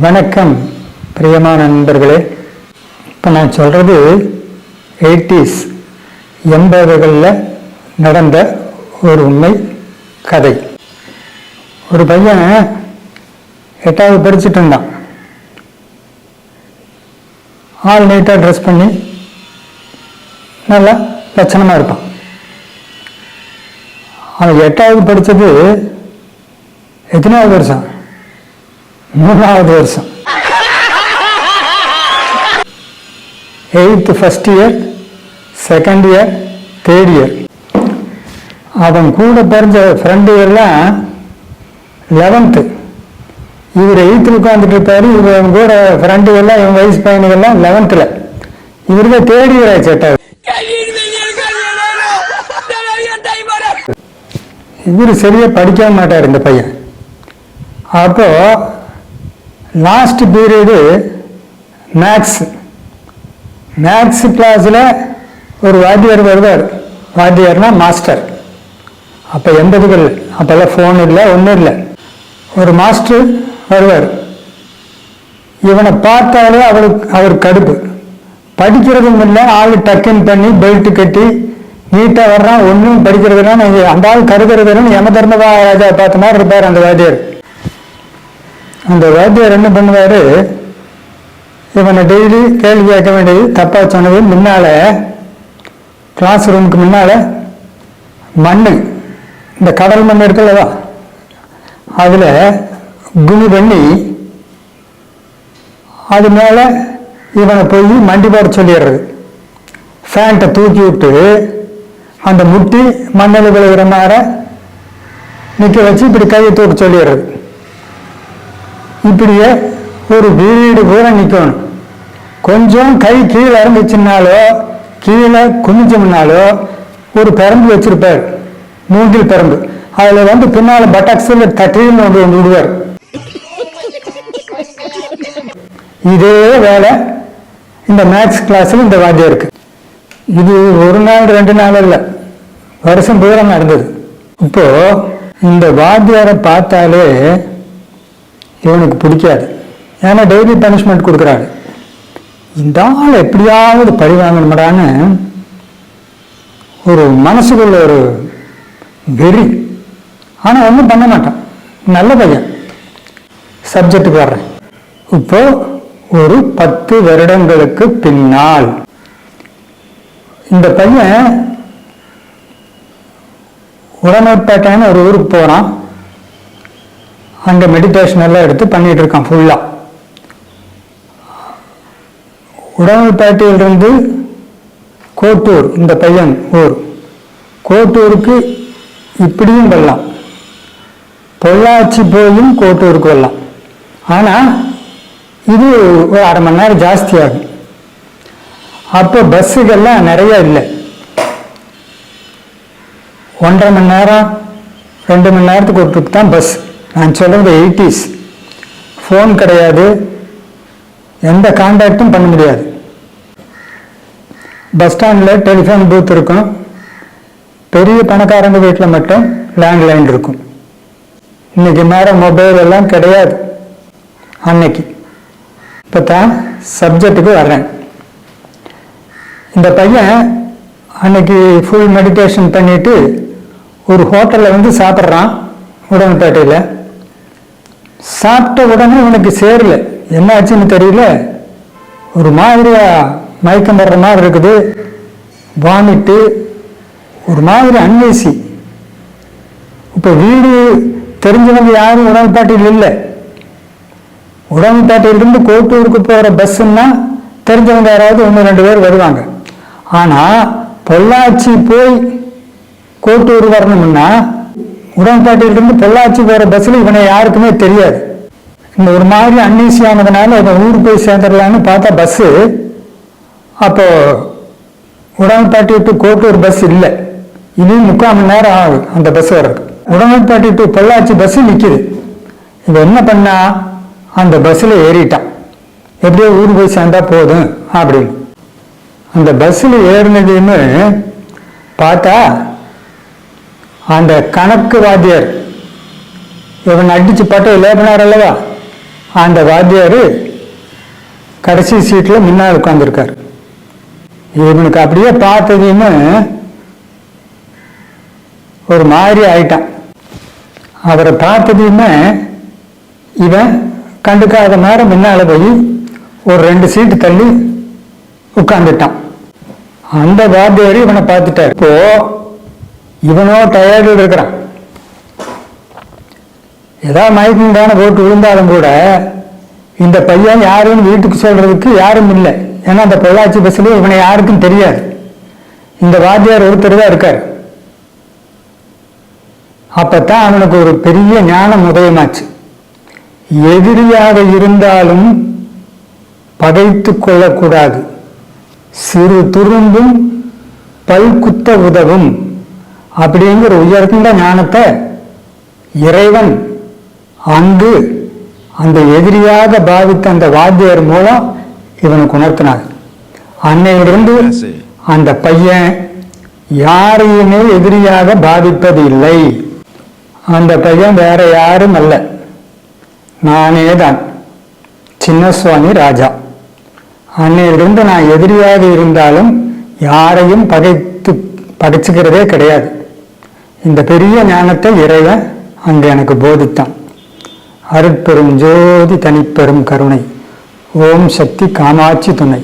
வணக்கம் பிரியமான நண்பர்களே. இப்போ நான் சொல்கிறது எயிட்டிஸ் எண்பதுகளில் நடந்த ஒரு உண்மை கதை. ஒரு பையன் எட்டாவது படிச்சுட்டு இருந்தான். ஆள் நீட்டாக ட்ரெஸ் பண்ணி நல்லா லட்சணமாக இருப்பான். அவன் எட்டாவது படித்தது எத்தனாவது வருஷம்? மூணாவது வருஷம். Eighth first year second year third year அவன் கூட பிறந்த ஃப்ரெண்டு எல்லாம் லெவன்த்து இவர் எயித்தில் உட்காந்துட்டு இருப்பாரு. இவர் கூட ஃப்ரெண்டு எல்லாம் இவன் வயசு பையனுங்கெல்லாம் லெவன்த்தில் இவருக்கு தேர்ட் இயர் ஆச்சு எட்டாவது இவர் சரியா படிக்க மாட்டார் இந்த பையன். அப்போ லாஸ்ட் பீரியடு மேக்ஸ் மேக்ஸ் கிளாஸில் ஒரு வாத்தியார் வருவார். வாத்தியார்னா மாஸ்டர் அப்போ எண்பதுகள். அப்போல்லாம் ஃபோன் இல்லை ஒன்றும் இல்லை. ஒரு மாஸ்டர் வருவார். இவனை பார்த்தாலே அவளுக்கு அவர் கடுப்பு. படிக்கிறதும் இல்லை ஆள் டக்குன்னு பண்ணி பெல்ட் கட்டி நீட்டாக வர்றான். ஒன்றும் படிக்கிறதுனா அந்த ஆள் கருதுறதுன்னு எம தர்மதா ராஜா பார்த்த மாதிரி இருப்பார் அந்த வாத்தியார். அந்த வாத்தியார் என்ன பண்ணுவார்? இவனை டெய்லி கேள்வி கேட்க வேண்டியது தப்பாக சொன்னது முன்னால் கிளாஸ் ரூமுக்கு முன்னால் மண் இந்த கடல் மண் இருக்குல்லவா அதில் குமி பண்ணி அது மேலே இவனை போய் மண்டி போட சொல்லிடுறது. ஃபேண்ட்டை தூக்கி விட்டு அந்த முட்டி மண்ணில் விழுகிற மாதிரி நிற்க வச்சு இப்படி கையை தூக்க சொல்லிடுறது. இப்படியே ஒரு வீடு பூரா நிற்கணும் கொஞ்சம் கை கீழே இறங்குச்சுனாலோ கீழே குனிஞ்சோம்னாலோ ஒரு பெரம்பு வச்சிருப்பார். மூங்கில் பெரம்பு. அதில் வந்து பின்னால் பட்டாக்ஸில் தட்டின்னு ஒன்று ஒன்று விடுவார். இதே வேலை இந்த மேக்ஸ் கிளாஸில் இந்த வாத்தியம் இருக்கு இது ஒரு நாள் ரெண்டு நாள் இல்லை வருஷம் பூரா நடந்தது. இப்போ இந்த வாத்தியாரை பார்த்தாலே இவனுக்கு பிடிக்காது. ஏன்னா டெய்லி பனிஷ்மெண்ட் கொடுக்குறாரு. இந்த ஆள் எப்படியாவது பழி வாங்கணுமாடான்னு ஒரு மனசுக்குள்ள ஒரு வெறி. ஆனால் ஒன்றும் பண்ண மாட்டான். நல்ல பையன். சப்ஜெக்டுக்கு வர்றேன். இப்போ ஒரு பத்து வருடங்களுக்கு பின்னால் இந்த பையன் உடனேப்பேட்டைன்னு ஒரு ஊருக்கு போகிறான் அங்கே மெடிடேஷன் எல்லாம் எடுத்து பண்ணிட்டு இருக்கான் ஃபுல்லாக உடம்புப்பேட்டையிலிருந்து கோட்டூர் இந்த பையன் ஊர். கோட்டூருக்கு இப்படியும் வரலாம். பொள்ளாச்சி போயும் கோட்டூருக்கு வரலாம். ஆனால் இது ஒரு அரை மணி நேரம் ஜாஸ்தி ஆகும் அப்போ பஸ்ஸுகள்லாம் நிறைய இல்லை. ஒன்றரை மணி நேரம் ரெண்டு மணி நேரத்துக்கு ஒரு ட்ரிப் தான் பஸ். நான் சொல்கிறது எயிட்டிஸ் ஃபோன் கிடையாது. எந்த கான்டாக்டும் பண்ண முடியாது. பஸ் ஸ்டாண்டில் டெலிஃபோன் பூத் இருக்கும். பெரிய பணக்காரங்க வீட்டில் மட்டும் லேண்ட்லைன் இருக்கும். இன்றைக்கி மேலே மொபைல் எல்லாம் கிடையாது. அன்னைக்கு. இப்போ தான் சப்ஜெக்ட்டுக்கு வர்றேன். இந்த பையன் அன்னைக்கு ஃபுல் மெடிடேஷன் பண்ணிவிட்டு ஒரு ஹோட்டலில் வந்து சாப்பிட்றான் உடன்பேட்டையில் சாப்பிட்ட உடனே உனக்கு சேரல. என்ன ஆச்சுன்னு தெரியல. ஒரு மாதிரியா மயக்கம் வர்ற மாதிரி இருக்குது. வாமிட்டு ஒரு மாதிரி அன்வேசி. இப்போ வீடு தெரிஞ்சவங்க யாரும் உடம்புப்பேட்டையில் இல்லை. உடம்புப்பேட்டையிலிருந்து கோட்டூருக்கு போகிற பஸ்ஸுன்னா தெரிஞ்சவங்க யாராவது ஒன்று ரெண்டு பேர் வருவாங்க. ஆனால் பொள்ளாச்சி போய் கோட்டூர் வரணும்னா உடன்பாட்டிலிருந்து பொள்ளாச்சி போகிற பஸ்ஸில் இவனை யாருக்குமே தெரியாது. இந்த ஒரு மாதிரி அன்னீசியானதுனால இவன் ஊர் போய் சேர்ந்துடலான்னு பார்த்தா பஸ்ஸு அப்போ உடன்பாட்டி டு கோட்டூர் பஸ் இல்லை. இனியும் முக்கால் மணி நேரம் ஆகும் அந்த பஸ் வர்றது உடன்பாட்டி டு பொள்ளாச்சி பஸ்ஸு நிற்கிது இவன் என்ன பண்ணா? அந்த பஸ்ஸில் ஏறிட்டான். எப்படியோ ஊர் போய் சேர்ந்தா போதும் அப்படின்னு. அந்த பஸ்ஸில் ஏறினதுன்னு பார்த்தா அந்த கணக்கு வாத்தியார் இவன் அடித்து பட்டு லேபனார் அல்லவா? அந்த வாத்தியார் கடைசி சீட்டில் முன்னால் உட்காந்துருக்கார் இவனுக்கு அப்படியே பார்த்ததையுமே ஒரு மாதிரி ஆயிட்டான். அவரை பார்த்ததையுமே இவன் கண்டுக்காத மாதிரி முன்னால் போய் ஒரு ரெண்டு சீட்டு தள்ளி உட்காந்துட்டான் அந்த வாத்தியார் இவனை பார்த்துட்டார். இப்போது இவனோ டயர்டில் இருக்கிறான். ஏதாவது மயக்கம் தானே போட்டு விழுந்தாலும் கூட இந்த பையன் யாருன்னு வீட்டுக்கு சொல்றதுக்கு யாரும் இல்லை. ஏன்னா அந்த பொள்ளாச்சி பஸ்ல இவனை யாருக்கும் தெரியாது. இந்த வாத்தியார் ஒருத்தர் தான் இருக்கார். அப்பத்தான் அவனுக்கு ஒரு பெரிய ஞானம் உதயமாச்சு. எதிரியாக இருந்தாலும் பகைத்து கொள்ளக்கூடாது. சிறு துரும்பும் பல்குத்த உதவும். அப்படிங்கிற உயர்ந்த ஞானத்தை இறைவன் அங்கு அந்த எதிரியாக பாவித்த அந்த வாத்தியார் மூலம் இவனுக்கு உணர்த்தினார். அன்னையிலிருந்து அந்த பையன் யாரையுமே எதிரியாக பாதிப்பது இல்லை அந்த பையன் வேற யாரும் அல்ல. நானே தான். சின்னசுவாமி ராஜா. அன்னையிலிருந்து நான் எதிரியாக இருந்தாலும் யாரையும் பகைத்து பகைச்சுக்கிறதே கிடையாது. இந்த பெரிய ஞானத்தை இறைவன் அங்கு எனக்கு போதித்தான். அருட்பெரும் ஜோதி தனிப்பெரும் கருணை. ஓம் சக்தி காமாட்சி துணை.